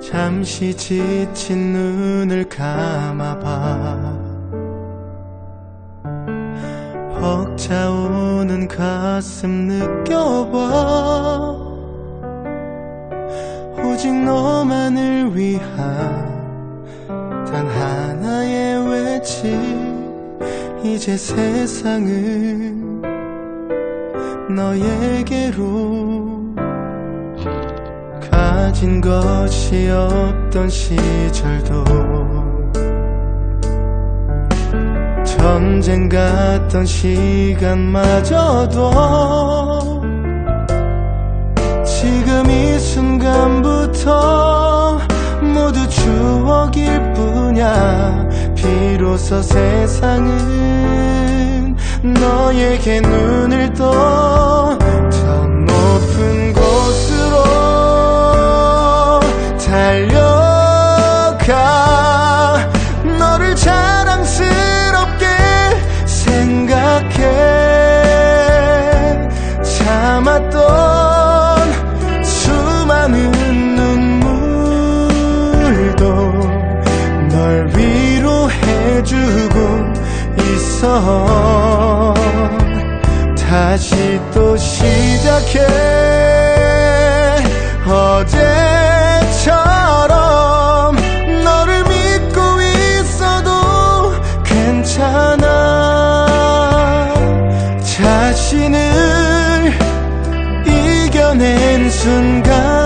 잠시 지친 눈을 감아봐. 벅차오는 가슴 느껴봐. 오직 너만을 위한 단 하나의 외침. 이제 세상은 너에게로 가진 것이 없던 시절도 전쟁 같던 시간마저도 지금 이 순간부터 모두 추억일 뿐이야. 비로소 세상은 너에게 눈을 떠 눈물도 널 위로해주고 있어. 다시 또 시작해. 어제처럼 너를 믿고 있어도 괜찮아. 자신을 이겨낸 순간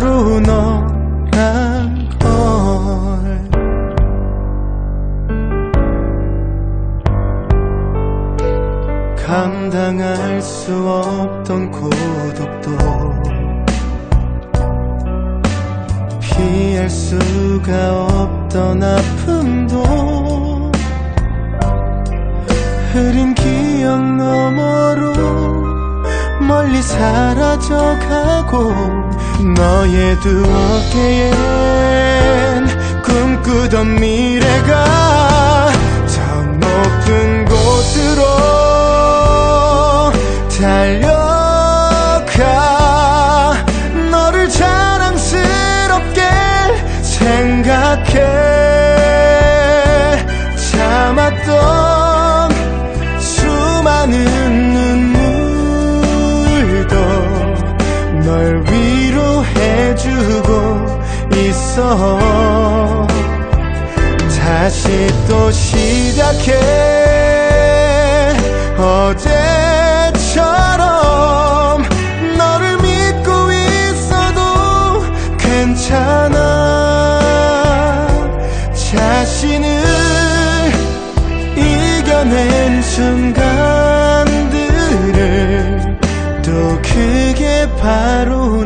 바로 너란 걸. 감당할 수 없던 고독도 피할 수가 없던 아픔도 흐린 기억 너머로 사라져가고 너의 두 어깨엔 꿈꾸던 미래가 저 높은 곳으로 달려가. 너를 자랑스럽게 생각해. 참았던 있어. 다시 또 시작해. 어제처럼 너를 믿고 있어도 괜찮아. 자신을 이겨낸 순간들을 또 그게 바로